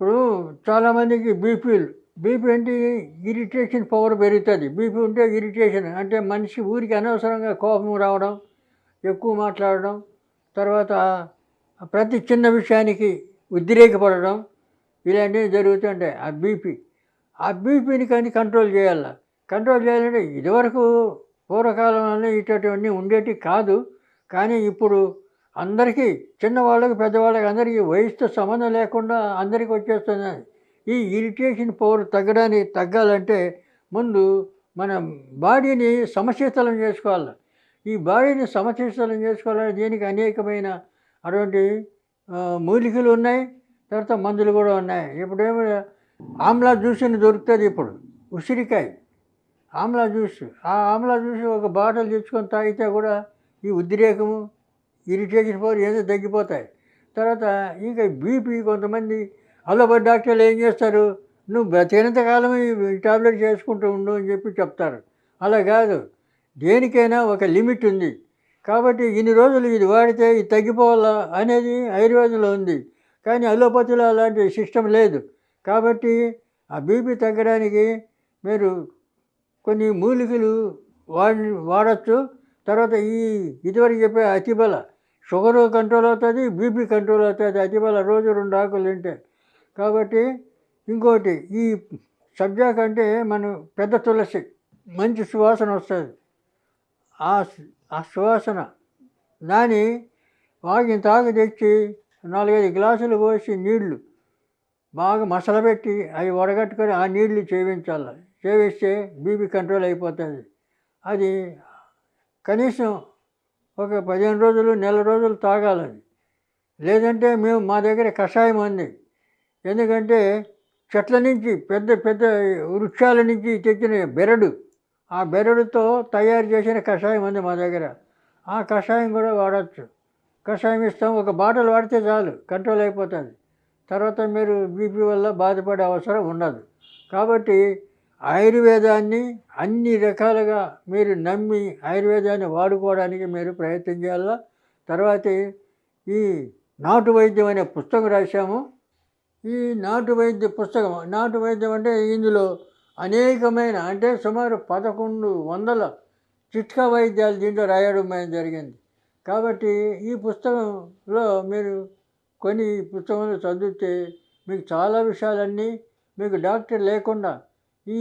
ఇప్పుడు చాలామందికి బీపీలు బీపీ అంటే ఇరిటేషన్ పవర్ పెరుగుతుంది. బీపీ ఉంటే ఇరిటేషన్ అంటే మనిషి ఊరికి అనవసరంగా కోపం రావడం ఎక్కువ మాట్లాడడం తర్వాత ప్రతి చిన్న విషయానికి ఉద్రేకపడడం ఇలాంటివి జరుగుతుంటాయి. ఆ బీపీ ఆ బీపీని కానీ కంట్రోల్ చేయాలి. కంట్రోల్ చేయాలంటే ఇదివరకు పూర్వకాలంలో ఇటువంటివన్నీ ఉండేటివి కాదు. కానీ ఇప్పుడు అందరికీ చిన్నవాళ్ళకి పెద్దవాళ్ళకి అందరికీ వయసుతో సంబంధం లేకుండా అందరికీ వచ్చేస్తుంది. ఈ ఇరిటేషన్ పవర్ తగ్గడానికి తగ్గాలంటే ముందు మన బాడీని సమశీతలం చేసుకోవాలి. ఈ బాడీని సమశీతలం చేసుకోవాలంటే దీనికి అనేకమైన అటువంటి మూలికలు ఉన్నాయి. తర్వాత మందులు కూడా ఉన్నాయి. ఇప్పుడేమో ఆమ్లా జ్యూస్ అని దొరుకుతుంది ఇప్పుడు ఉసిరికాయ. ఆమ్లా జ్యూస్ ఆ ఆమ్లా జ్యూస్ ఒక బాటిల్ తెచ్చుకొని తాగితే కూడా ఈ ఉద్రేకము ఇరిటేషన్ పవర్ ఏదో తగ్గిపోతాయి. తర్వాత ఇంకా బీపీ కొంతమంది అలోపతి డాక్టర్లు ఏం చేస్తారు? నువ్వు బ్రతికినంత కాలం ఈ టాబ్లెట్ చేసుకుంటూ ఉండు అని చెప్పి చెప్తారు. అలా కాదు. దేనికైనా ఒక లిమిట్ ఉంది. కాబట్టి ఇన్ని రోజులు ఇది వాడితే ఇది తగ్గిపోవాలా అనేది ఆయుర్వేదంలో ఉంది. కానీ అలోపతిలో అలాంటి సిస్టమ్ లేదు. కాబట్టి ఆ బీపీ తగ్గడానికి మీరు కొన్ని మూలికలు వాడి వాడచ్చు. తర్వాత ఈ ఇదివరకు చెప్పే అతిబల షుగర్ కంట్రోల్ అవుతుంది బీపీ కంట్రోల్ అవుతుంది. అతిబల రోజు రెండు ఆకులు తింటే. కాబట్టి ఇంకోటి ఈ సబ్జా కంటే మనం పెద్ద తులసి మంచి సువాసన వస్తుంది. ఆ ఆ సువాసన దాని వాగిన తాగు తెచ్చి నాలుగైదు గ్లాసులు పోసి నీళ్ళు బాగా మసలబెట్టి అవి వడగట్టుకొని ఆ నీళ్ళు చేయించాలి. చేవిస్తే బీపీ కంట్రోల్ అయిపోతుంది. అది కనీసం ఒక పదిహేను రోజులు నెల రోజులు తాగాలని. లేదంటే మేము మా దగ్గర కషాయం ఉంది ఎందుకంటే చెట్ల నుంచి పెద్ద పెద్ద వృక్షాల నుంచి తెచ్చిన బెరడు ఆ బెరడుతో తయారు చేసిన కషాయం ఉంది మా దగ్గర. ఆ కషాయం కూడా వాడచ్చు. కషాయం ఇస్తాం ఒక బాటిల్ వాడితే చాలు కంట్రోల్ అయిపోతుంది. తర్వాత మీరు బీపీ వల్ల బాధపడే అవసరం ఉండదు. కాబట్టి ఆయుర్వేదాన్ని అన్ని రకాలుగా మీరు నమ్మి ఆయుర్వేదాన్ని వాడుకోవడానికి మీరు ప్రయత్నం చేయాల? తర్వాత ఈ నాటు వైద్యం అనే పుస్తకం రాశాము. ఈ నాటు వైద్య పుస్తకం నాటు వైద్యం అంటే ఇందులో అనేకమైన అంటే సుమారు పదకొండు వందల చిట్కా వైద్యాలు దీంట్లో రాయడం జరిగింది. కాబట్టి ఈ పుస్తకంలో మీరు కొన్ని పుస్తకంలో చదివితే మీకు చాలా విషయాలన్నీ మీకు డాక్టర్ లేకుండా ఈ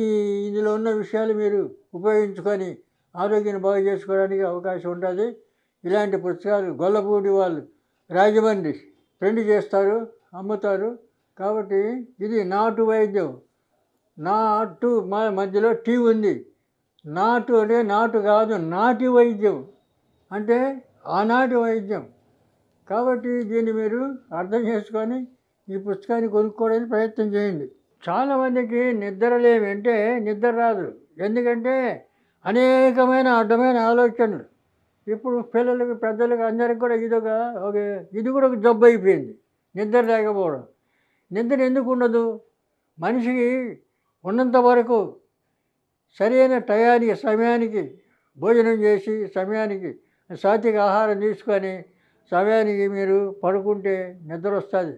ఇందులో ఉన్న విషయాలు మీరు ఉపయోగించుకొని ఆరోగ్యాన్ని బాగు చేసుకోవడానికి అవకాశం ఉంటుంది. ఇలాంటి పుస్తకాలు గొల్లపూడి వాళ్ళు రాజమండ్రి ప్రింట్ చేస్తారు అమ్ముతారు. కాబట్టి ఇది నాటు వైద్యం. నాటు మా మధ్యలో టీ ఉంది. నాటు అంటే నాటు కాదు నాటి వైద్యం. అంటే ఆనాటి వైద్యం. కాబట్టి దీన్ని మీరు అర్థం చేసుకొని ఈ పుస్తకాన్ని కొనుక్కోవడానికి ప్రయత్నం చేయండి. చాలామందికి నిద్ర లేమి అంటే నిద్ర రాదు. ఎందుకంటే అనేకమైన అడ్డమైన ఆలోచనలు. ఇప్పుడు పిల్లలకి పెద్దలకి అందరికి కూడా ఇదొక ఒక ఇది కూడా ఒక జబ్బు అయిపోయింది. నిద్ర లేకపోవడం. నిద్ర ఎందుకు ఉండదు? మనిషికి ఉన్నంత వరకు సరైన టయానికి సమయానికి భోజనం చేసి సమయానికి సాత్విక ఆహారం తీసుకొని సమయానికి మీరు పడుకుంటే నిద్ర వస్తుంది.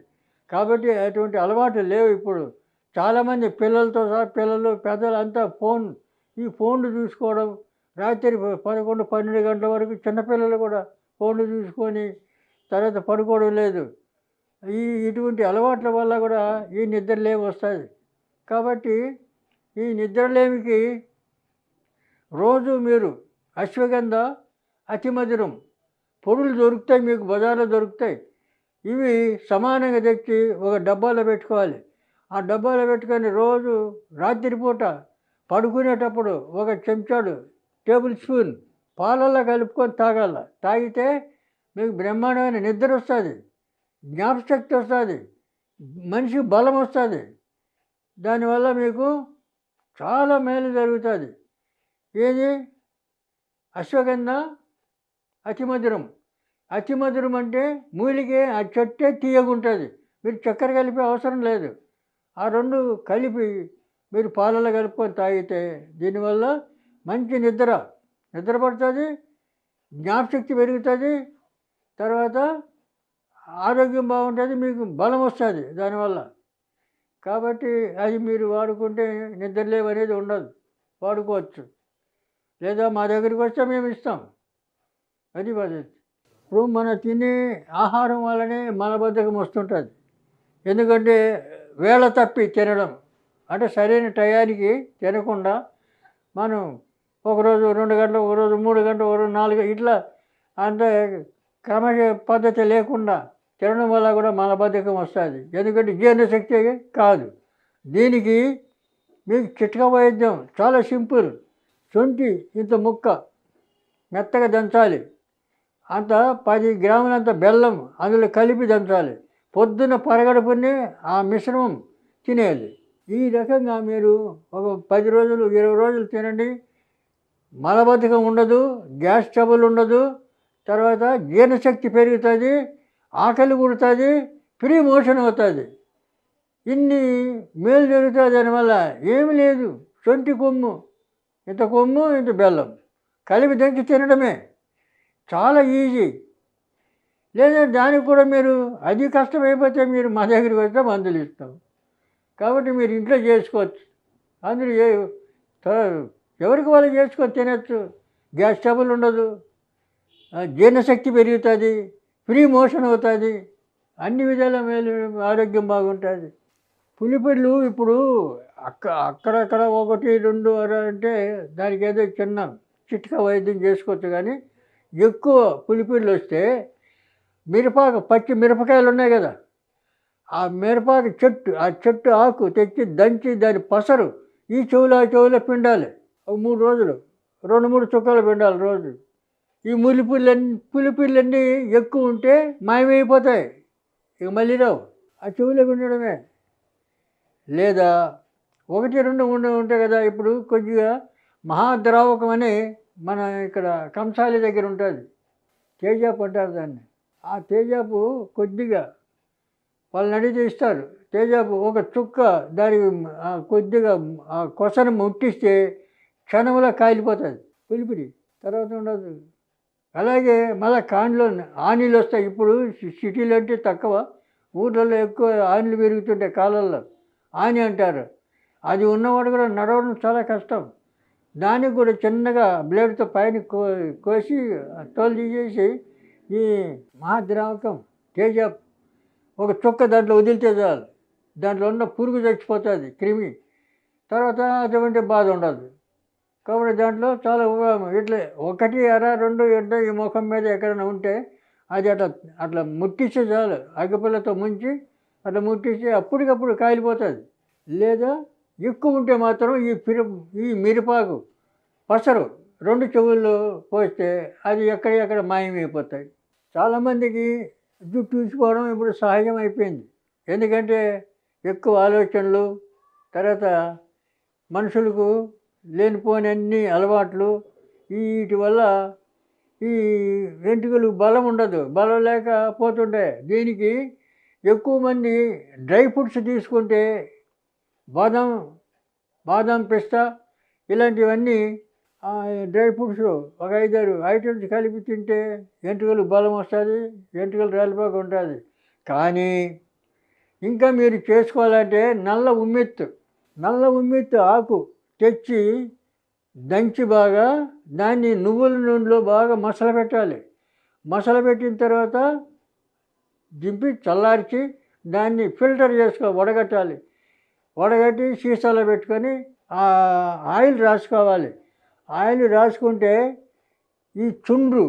కాబట్టి అటువంటి అలవాట్లు లేవు ఇప్పుడు. చాలామంది పిల్లలతో సహా పిల్లలు పెద్దలు అంతా ఫోన్ ఈ ఫోన్లు చూసుకోవడం రాత్రి పదకొండు పన్నెండు గంటల వరకు చిన్నపిల్లలు కూడా ఫోన్లు చూసుకొని తర్వాత పడుకోవడం లేదు. ఈ ఇటువంటి అలవాట్ల వల్ల కూడా ఈ నిద్రలేమి వస్తుంది. కాబట్టి ఈ నిద్రలేమికి రోజు మీరు అశ్వగంధ అతిమధురం పొడులు దొరుకుతాయి మీకు బజార్లో దొరుకుతాయి. ఇవి సమానంగా తెచ్చి ఒక డబ్బాలో పెట్టుకోవాలి. ఆ డబ్బాలో పెట్టుకొని రోజు రాత్రిపూట పడుకునేటప్పుడు ఒక చెంచాడు టేబుల్ స్పూన్ పాలల్లో కలుపుకొని తాగాల. తాగితే మీకు బ్రహ్మాండమైన నిద్ర వస్తుంది జ్ఞాపశక్తి వస్తుంది మనిషి బలం వస్తుంది. దానివల్ల మీకు చాలా మేలు జరుగుతుంది. ఏది? అశ్వగంధ అతిమధురం. అతిమధురం అంటే మూలికే ఆ చెట్టే తీయగుంటుంది. మీరు చక్కెర కలిపే అవసరం లేదు. ఆ రెండు కలిపి మీరు పాలలో కలుపుకొని తాగితే దీనివల్ల మంచి నిద్ర నిద్ర పడుతుంది జ్ఞాపశక్తి పెరుగుతుంది తర్వాత ఆరోగ్యం బాగుంటుంది మీకు బలం వస్తుంది దానివల్ల. కాబట్టి అది మీరు వాడుకుంటే నిద్రలేవు అనేది ఉండదు వాడుకోవచ్చు. లేదా మా దగ్గరికి వస్తే మేము ఇస్తాం. అది పద్ధతి. ఇప్పుడు మన తినే ఆహారం వల్లనే మలబద్ధకం వస్తుంటుంది. ఎందుకంటే వేళ తప్పి తినడం. అంటే సరైన టయానికి తినకుండా మనం ఒకరోజు రెండు గంటలు ఒకరోజు మూడు గంటలు ఒకరోజు నాలుగు ఇట్లా అంత క్రమ పద్ధతి లేకుండా తినడం వల్ల కూడా మలబద్ధకం వస్తుంది. ఎందుకంటే జీర్ణశక్తి కాదు. దీనికి మీకు చిట్క వైద్యం చాలా సింపుల్. సొంటి ఇంత ముక్క మెత్తగా దంచాలి. అంత పది గ్రాములంత బెల్లం అందులో కలిపి దంచాలి. పొద్దున పరగడుపునే ఆ మిశ్రమం తినేది. ఈ రకంగా మీరు ఒక పది రోజులు ఇరవై రోజులు తినండి. మలబద్ధకం ఉండదు గ్యాస్ ట్రబుల్ ఉండదు. తర్వాత జీర్ణశక్తి పెరుగుతుంది ఆకలి కుడుతుంది ఫ్రీ మోషన్ అవుతుంది. ఇన్ని మేలు జరుగుతుంది దానివల్ల ఏమి లేదు. సొంటి కొమ్ము ఇంత కొమ్ము ఇంత బెల్లం కలిపి దంచి తినడమే. చాలా ఈజీ. లేదా దానికి కూడా మీరు అది కష్టమైపోతే మీరు మా దగ్గరికి వస్తే మందులు ఇస్తాం. కాబట్టి మీరు ఇంట్లో చేసుకోవచ్చు. అందులో ఏ ఎవరికి వాళ్ళు చేసుకొని తినచ్చు? గ్యాస్ ట్రబుల్ ఉండదు. జీర్ణశక్తి పెరుగుతుంది ఫ్రీ మోషన్ అవుతుంది అన్ని విధాల మేలు ఆరోగ్యం బాగుంటుంది. పులిపిళ్ళు ఇప్పుడు అక్క అక్కడక్కడ ఒకటి రెండు అర అంటే దానికి ఏదో చిన్న చిట్కా వైద్యం చేసుకోవచ్చు కానీ ఎక్కువ పులిపిళ్ళు వస్తే మిరపాకు పచ్చి మిరపకాయలు ఉన్నాయి కదా. ఆ మిరపాకు చెట్టు ఆ చెట్టు ఆకు తెచ్చి దంచి దాని పసరు ఈ చెవులు ఆ చెవులో పిండాలి. ఒక మూడు రోజులు రెండు మూడు చుక్కలు పిండాలి రోజు. ఈ ములిపిల్లన్నీ పులిపిల్లన్నీ ఎక్కువ ఉంటే మాయమైపోతాయి. ఇక మళ్ళీ రావు. ఆ చెవులో పిండడమే. లేదా ఒకటి రెండు ఉండే ఉంటాయి కదా ఇప్పుడు కొద్దిగా మహాద్రావకం అని మన ఇక్కడ కంసాలి దగ్గర ఉంటుంది. తేజాపు అంటారు దాన్ని. ఆ తేజాపు కొద్దిగా వాళ్ళని అడిగితే ఇస్తారు. తేజాపు ఒక చుక్క దాని కొద్దిగా ఆ కొసను ముట్టిస్తే క్షణంలో కాలిపోతుంది పులిపిడి. తర్వాత ఉండదు అలాగే మళ్ళీ కాండ్లో ఆనీలు వస్తాయి. ఇప్పుడు సి- అంటే తక్కువ. ఊర్లలో ఎక్కువ ఆనీలు పెరుగుతుంటాయి కాలంలో ఆని అంటారు. అది ఉన్నవాడు కూడా నడవడం చాలా కష్టం. దానికి కూడా చిన్నగా బ్లేడ్తో పైన కో కోసి తోలు తీసేసి ఈ మహాద్రావకం తేజ ఒక చుక్క దాంట్లో వదిలితే చాలు. దాంట్లో ఉన్న పురుగు చచ్చిపోతుంది క్రిమి. తర్వాత అటువంటి బాధ ఉండదు. కాబట్టి దాంట్లో చాలా ఉపయోగం. ఒకటి అర రెండు ఎడ్డ ఈ ముఖం మీద ఎక్కడైనా ఉంటే అది అట్లా అట్లా ముట్టిస్తే చాలు. అగ్గిపిల్లతో ముంచి అట్లా ముట్టిస్తే అప్పటికప్పుడు కాలిపోతుంది. లేదా ఎక్కువ ఉంటే మాత్రం ఈ పిర ఈ మిరపాకు పసరు రెండు చెవుల్లో పోస్తే అది ఎక్కడెక్కడ మాయమైపోతాయి. చాలామందికి జుట్టు ఊసిపోవడం ఇప్పుడు సహజం అయిపోయింది ఎందుకంటే ఎక్కువ ఆలోచనలు తర్వాత మనుషులకు లేనిపోని అన్ని అలవాట్లు వీటి వల్ల ఈ వెంట్రుకలు బలం ఉండదు. బలం లేక పోతుండే. దీనికి ఎక్కువ మంది డ్రై ఫ్రూట్స్ తీసుకుంటే బాదం బాదం పిస్తా ఇలాంటివన్నీ డ్రై ఫ్రూట్స్ ఒక ఐదారు ఐటమ్స్ కలిపి తింటే వెంట్రుకలు బలం వస్తుంది వెంట్రుకలు రాలిపోక ఉంటుంది. కానీ ఇంకా మీరు చేసుకోవాలంటే నల్ల ఉమ్మెత్తు నల్ల ఉమ్మెత్తు ఆకు తెచ్చి దంచి బాగా దాన్ని నువ్వుల నూనెలో బాగా మసల పెట్టాలి. మసల పెట్టిన తర్వాత దింపి చల్లార్చి దాన్ని ఫిల్టర్ చేసుకో వడగట్టాలి. వడగట్టి సీసాలో పెట్టుకొని ఆయిల్ రాసుకోవాలి. ఆయిల్ రాసుకుంటే ఈ చుండ్రు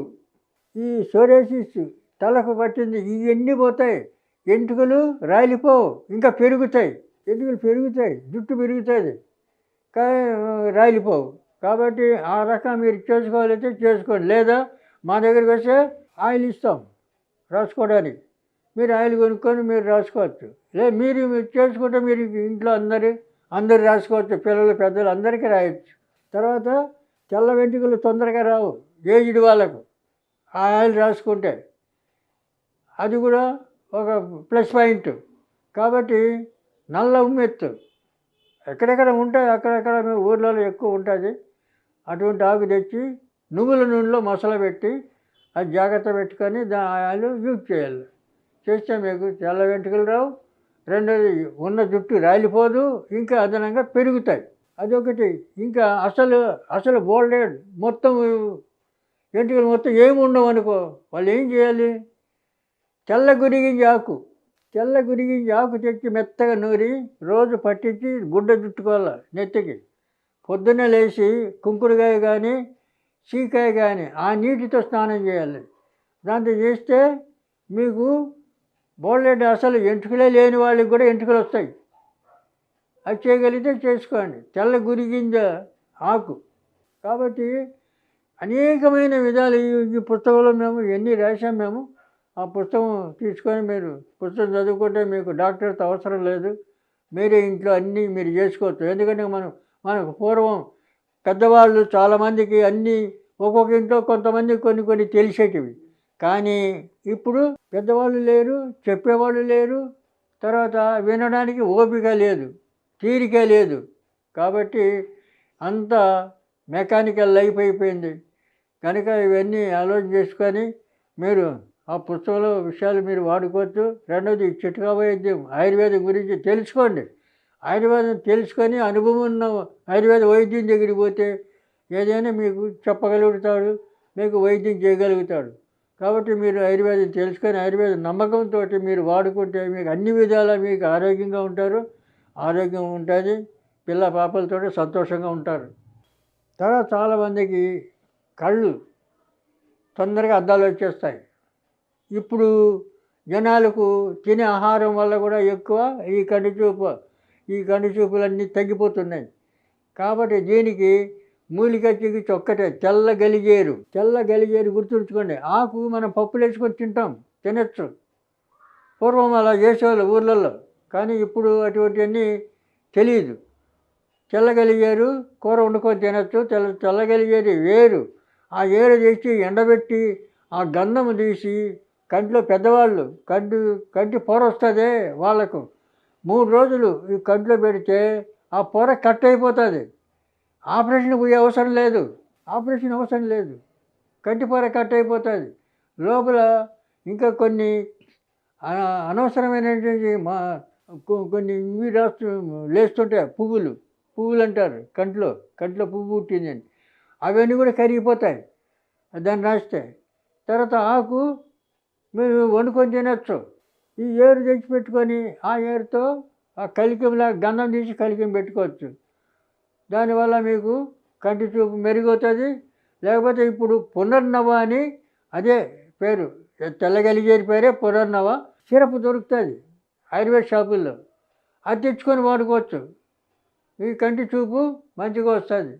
ఈ సోరేసిస్ తలకు పట్టింది ఇవన్నీ పోతాయి. ఎంటుకలు రాలిపోవు ఇంకా పెరుగుతాయి. ఎంటుకలు పెరుగుతాయి జుట్టు పెరుగుతుంది కానీ రాలిపోవు. కాబట్టి ఆ రకం మీరు చేసుకోవాలైతే చేసుకోండి. లేదా మా దగ్గరికి వస్తే ఆయిల్ ఇస్తాం రాసుకోవడానికి. మీరు ఆయిల్ కొనుక్కొని మీరు రాసుకోవచ్చు. లేదు మీరు మీరు చేసుకుంటే మీరు ఇంట్లో అందరు అందరు రాసుకోవచ్చు. పిల్లలు పెద్దలు అందరికీ రాయొచ్చు. తర్వాత తెల్ల వెంట్రుకలు తొందరగా రావు. ఏజ్డ్ వాళ్ళకు. ఆ ఆయిల్ రాసుకుంటే అది కూడా ఒక ప్లస్ పాయింట్. కాబట్టి నల్ల ఉమ్మెత్తు. ఎక్కడెక్కడ ఉంటాయి అక్కడెక్కడ మీ ఊర్లలో ఎక్కువ ఉంటుంది. అటువంటి ఆకు తెచ్చి నువ్వుల నూనెలో మసాలా పెట్టి అది జాగ్రత్త పెట్టుకొని దా ఆయిల్ యూజ్ చేయాలి. చేస్తే మీకు తెల్ల వెంట్రుకలు రావు. రెండోది ఉన్న జుట్టు రాలిపోదు. ఇంకా అదనంగా పెరుగుతాయి. అదొకటి. ఇంకా అసలు అసలు బోల్డెడ్ మొత్తం ఎంటికలు మొత్తం ఏమి ఉండవు అనుకో. వాళ్ళు ఏం చేయాలి? తెల్ల గురిగింజ ఆకు. తెల్ల గురిగింజ ఆకు తెచ్చి మెత్తగా నూరి రోజు పట్టించి గుడ్డ చుట్టుకోవాలి నెత్తికి. పొద్దున్నే లేచి కుంకుడుగాయ కానీ చీకాయ కానీ ఆ నీటితో స్నానం చేయాలి. దాంతో చేస్తే మీకు బోల్డెడ్ అసలు ఎంటుకలే లేని వాళ్ళకి కూడా ఎంటుకలు వస్తాయి. అది చేయగలిగితే చేసుకోండి. తెల్ల గురిగింజ ఆకు. కాబట్టి అనేకమైన విధాలు ఈ పుస్తకంలో మేము ఎన్ని రాసాం మేము ఆ పుస్తకం తీసుకొని మీరు పుస్తకం చదువుకుంటే మీకు డాక్టర్తో అవసరం లేదు. మీరే ఇంట్లో అన్నీ మీరు చేసుకోవచ్చు. ఎందుకంటే మనం మనకు పూర్వం పెద్దవాళ్ళు చాలామందికి అన్నీ ఒక్కొక్క ఇంట్లో కొంతమంది కొన్ని కొన్ని తెలిసేటివి. కానీ ఇప్పుడు పెద్దవాళ్ళు లేరు చెప్పేవాళ్ళు లేరు తర్వాత వినడానికి ఓపిక లేదు. తీరిక లేదు. కాబట్టి అంత మెకానికల్ లైఫ్ అయిపోయింది. కనుక ఇవన్నీ ఆలోచన చేసుకొని మీరు ఆ పుస్తకంలో విషయాలు మీరు వాడుకోవచ్చు. రెండోది చిట్కా వైద్యం ఆయుర్వేదం గురించి తెలుసుకోండి. ఆయుర్వేదం తెలుసుకొని అనుభవం ఉన్న ఆయుర్వేద వైద్యం దగ్గరికి పోతే ఏదైనా మీకు చెప్పగలుగుతాడు మీకు వైద్యం చేయగలుగుతాడు. కాబట్టి మీరు ఆయుర్వేదం తెలుసుకొని ఆయుర్వేద నమ్మకంతో మీరు వాడుకుంటే మీకు అన్ని విధాలా మీకు ఆరోగ్యంగా ఉంటారు. ఆరోగ్యం ఉంటుంది పిల్ల పాపలతో సంతోషంగా ఉంటారు. తర్వాత చాలామందికి కళ్ళు తొందరగా అద్దాలు వచ్చేస్తాయి. ఇప్పుడు జనాలకు తినే ఆహారం వల్ల కూడా ఎక్కువ ఈ కంటి చూపు ఈ కంటి చూపులన్నీ తగ్గిపోతున్నాయి. కాబట్టి దీనికి మూలిక చికిత్స ఒక్కటే తెల్ల గలిజేరు. తెల్ల గలిజేరు గుర్తుంచుకోండి. ఆకు మనం పప్పులు వేసుకొని తింటాం తినచ్చు. పూర్వం అలా చేసేవాళ్ళు ఊర్లలో. కానీ ఇప్పుడు అటువంటివన్నీ తెలియదు తెల్లగలిగారు కూర వండుకొని తినచ్చు. తెల్ల తెల్లగలిగేది వేరు. ఆ ఏరు తెచ్చి ఎండబెట్టి ఆ గంధం తీసి కంట్లో పెద్దవాళ్ళు కంటి కంటి పొర వస్తుంది వాళ్ళకు. మూడు రోజులు ఈ కంట్లో పెడితే ఆ పొర కట్ అయిపోతుంది. ఆపరేషన్ పోయే అవసరం లేదు. ఆపరేషన్ అవసరం లేదు. కంటి పొర కట్ అయిపోతుంది. లోపల ఇంకా కొన్ని అనవసరమైనటువంటి మా కొన్ని ఇవి రాస్తూ లేస్తుంటాయి పువ్వులు పువ్వులు అంటారు కంట్లో కంట్లో పువ్వు పుట్టిందని అవన్నీ కూడా కరిగిపోతాయి. దాన్ని రాస్తాయి తర్వాత ఆకు మీరు వండుకొని తినచ్చు. ఈ ఏరు తెచ్చి పెట్టుకొని ఆ ఏరుతో ఆ కలికంలా గంధం తీసి కలికం పెట్టుకోవచ్చు. దానివల్ల మీకు కంటి చూపు మెరుగవుతుంది. లేకపోతే ఇప్పుడు పునర్నవ అని అదే పేరు తెల్లగలిగేరి పేరే పునర్నవ. సిరప్ దొరుకుతుంది. ఆయుర్వేద షాపుల్లో. అది తెచ్చుకొని వాడుకోవచ్చు. ఈ కంటి చూపు మంచిగా వస్తుంది.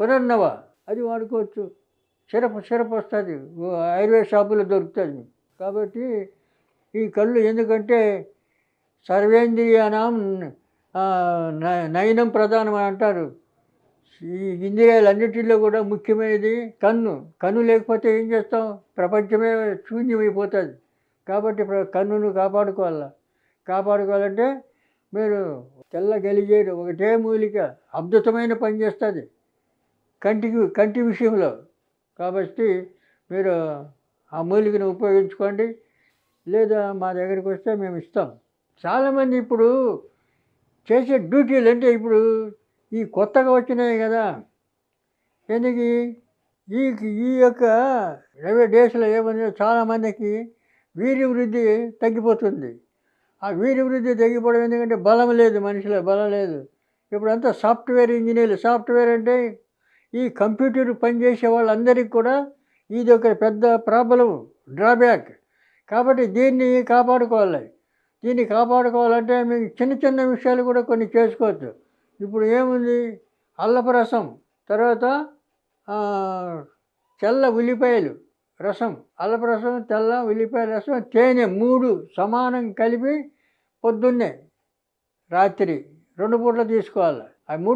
పునర్నవ అది వాడుకోవచ్చు. సిరప్ సిరప్ వస్తుంది. ఆయుర్వేద షాపులో దొరుకుతుంది. కాబట్టి ఈ కళ్ళు ఎందుకంటే సర్వేంద్రియానం నయనం ప్రధానం అని అంటారు. ఈ ఇంద్రియాలన్నిటిలో కూడా ముఖ్యమైనది కన్ను. కన్ను లేకపోతే ఏం చేస్తాం? ప్రపంచమే శూన్యమైపోతుంది. కాబట్టి కన్నును కాపాడుకోవాలా. కాపాడుకోవాలంటే మీరు తెల్ల గలిగేడు ఒకటే మూలిక అద్భుతమైన పని చేస్తుంది. కంటికి కంటి విషయంలో. కాబట్టి మీరు ఆ మూలికను ఉపయోగించుకోండి. లేదా మా దగ్గరికి వస్తే మేము ఇస్తాం. చాలామంది ఇప్పుడు చేసే డ్యూటీలు అంటే ఇప్పుడు ఈ కొత్తగా వచ్చినాయి కదా. ఎందుకు? ఈ ఈ యొక్క ఇరవై డేస్లో ఏమన్నా చాలామందికి వీర్య వృద్ధి తగ్గిపోతుంది. ఆ వీర్య వృద్ధి తగ్గిపోవడం ఎందుకంటే బలం లేదు మనిషిలో బలం లేదు. ఇప్పుడు అంతా సాఫ్ట్వేర్ ఇంజనీర్లు సాఫ్ట్వేర్ అంటే ఈ కంప్యూటర్ పనిచేసే వాళ్ళందరికీ కూడా ఇది ఒక పెద్ద ప్రాబ్లం డ్రాబ్యాక్. కాబట్టి దీన్ని కాపాడుకోవాలి. దీన్ని కాపాడుకోవాలంటే మీకు చిన్న చిన్న విషయాలు కూడా కొన్ని చేసుకోవచ్చు. ఇప్పుడు ఏముంది? అల్లపు రసం తర్వాత చల్ల ఉల్లిపాయలు. రసం అల్లపు రసం తెల్ల ఉల్లిపాయల రసం తేనె మూడు సమానం కలిపి పొద్దున్నే రాత్రి రెండు పూటలు తీసుకోవాలి. ఆ మూడు